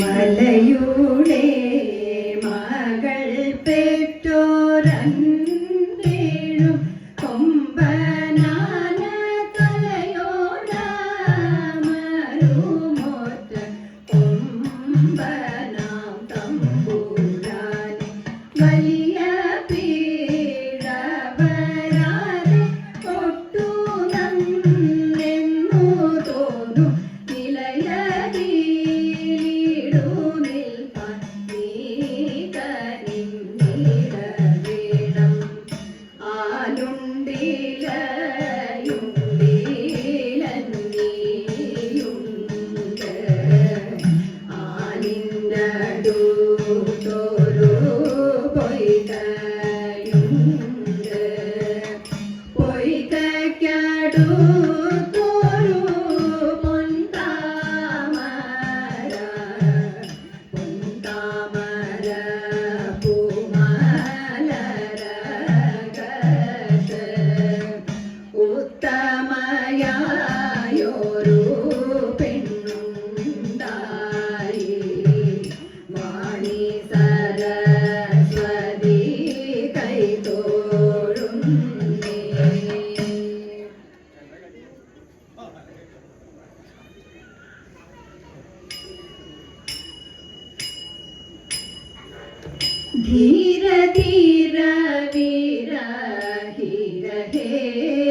മലയുടെ മകൾ പെറ്റോരേഴും കൊമ്പനാന തലയോടമരുമോറ്റ കൊമ്പനാം തമ്പുരാനെ. വലിയ கண்டே धीर धीर वीर हीर हे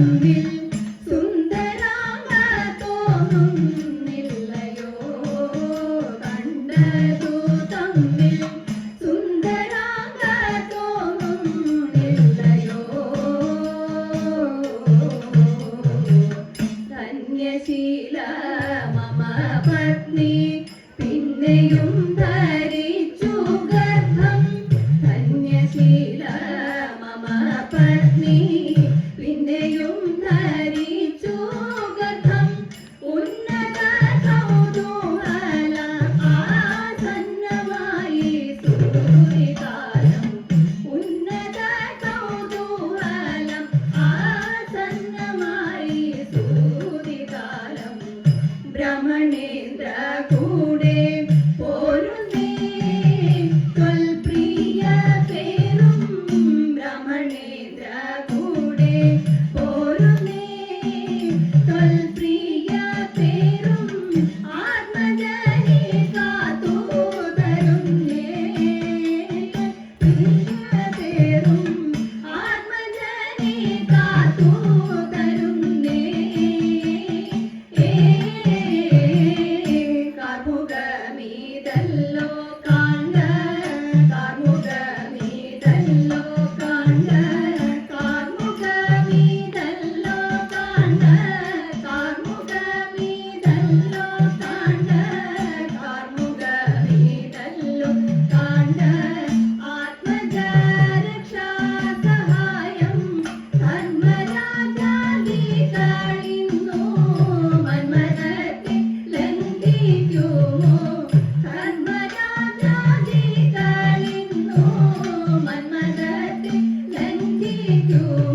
തമ്മിൽ സുന്ദരാംഗ തോന്നുന്നില്ലയോ കണ്ടതു തമ്മിൽ സുന്ദരാംഗ തോന്നുന്നില്ലയോ ധന്യശീല മമ പത്നി പിന്നെയും ರಮಣೇಂದ್ರ ಕೂ you.